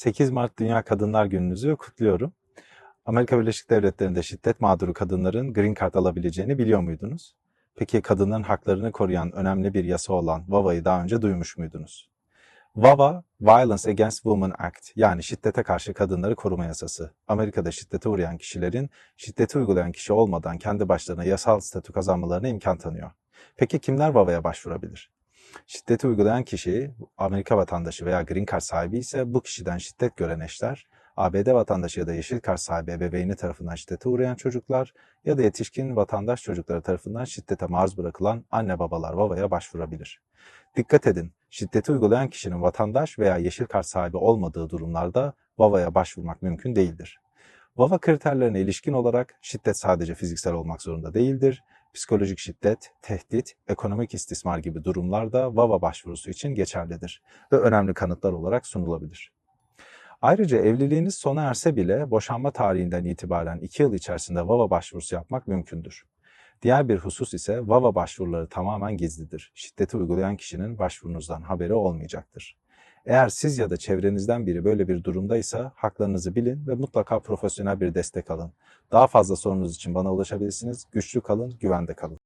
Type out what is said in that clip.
8 Mart Dünya Kadınlar Gününüzü kutluyorum. Amerika Birleşik Devletleri'nde şiddet mağduru kadınların green card alabileceğini biliyor muydunuz? Peki kadınların haklarını koruyan önemli bir yasa olan VAWA'yı daha önce duymuş muydunuz? VAWA, Violence Against Women Act yani şiddete karşı kadınları koruma yasası. Amerika'da şiddete uğrayan kişilerin şiddeti uygulayan kişi olmadan kendi başlarına yasal statü kazanmalarına imkan tanıyor. Peki kimler VAWA'ya başvurabilir? Şiddeti uygulayan kişi Amerika vatandaşı veya green card sahibi ise bu kişiden şiddet gören eşler, ABD vatandaşı ya da yeşil kart sahibi ebeveyni tarafından şiddete uğrayan çocuklar ya da yetişkin vatandaş çocukları tarafından şiddete maruz bırakılan anne babalar VAWA'ya başvurabilir. Dikkat edin, şiddeti uygulayan kişinin vatandaş veya yeşil kart sahibi olmadığı durumlarda VAWA'ya başvurmak mümkün değildir. VAWA kriterlerine ilişkin olarak şiddet sadece fiziksel olmak zorunda değildir. Psikolojik şiddet, tehdit, ekonomik istismar gibi durumlarda VAWA başvurusu için geçerlidir ve önemli kanıtlar olarak sunulabilir. Ayrıca evliliğiniz sona erse bile boşanma tarihinden itibaren 2 yıl içerisinde VAWA başvurusu yapmak mümkündür. Diğer bir husus ise VAWA başvuruları tamamen gizlidir. Şiddeti uygulayan kişinin başvurunuzdan haberi olmayacaktır. Eğer siz ya da çevrenizden biri böyle bir durumdaysa haklarınızı bilin ve mutlaka profesyonel bir destek alın. Daha fazla sorunuz için bana ulaşabilirsiniz. Güçlü kalın, güvende kalın.